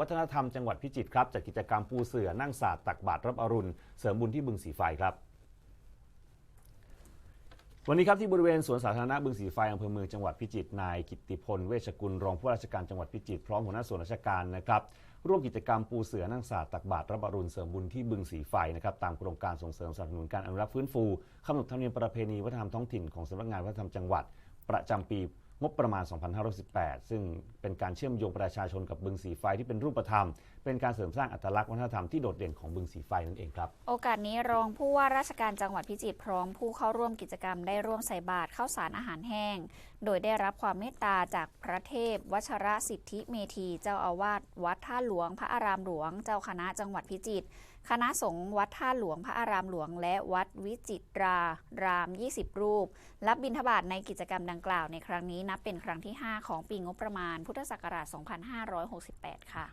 วัฒนธรรมจังหวัดพิจิตรครับจัดกิจกรรมปูเสือนั่งสาดตักบาตรรับอรุณ เสริมบุญที่บึงสีไฟครับ วันนี้ครับที่บริเวณสวนสาธารณะบึงสีไฟอำเภอเมืองจังหวัดพิจิตรนายกิติพลเวชกุลรองผู้ว่าราชการจังหวัดพิจิตรพร้อมหัวหน้าส่วนราชการนะครับร่วมกิจกรรมปูเสือนั่งสาดตักบาตรรับอรุณเสริมบุญที่บึงสีไฟนะครับตามโครงการส่งเสริมสนับสนุนการอนุรักษ์ฟื้นฟูขนบธรรมเนียมประเพณีวัฒนธรรมท้องถิ่นของสำนักงานวัฒนธรรมจังหวัดประจำปี งบประมาณ 2518 ซึ่งเป็นการเชื่อมโยงประชาชนกับบึงสีไฟที่เป็นรูปธรรม เป็นการเสริมสร้างอัตลักษณ์วัฒนธรรมที่โดดเด่นของบึงสีไฟนั่นเองครับ โอกาสนี้รองผู้ว่าราชการจังหวัดพิจิตรพร้อมผู้เข้าร่วมกิจกรรมได้ร่วมใส่บาตรข้าวสารอาหารแห้ง โดยได้รับความเมตตาจากพระเทพวชรสิทธิเมธีเจ้าอาวาสวัดท่าหลวง พระอารามหลวง เจ้าคณะจังหวัดพิจิตรคณะสงฆ์วัดท่าหลวงพระอารามหลวง และวัดวิจิตราราม 20 รูป รับบิณฑบาตในกิจกรรมดังกล่าวในครั้งนี้นับเป็นครั้งที่ 5 ของปีงบประมาณพุทธศักราช 2568 ค่ะ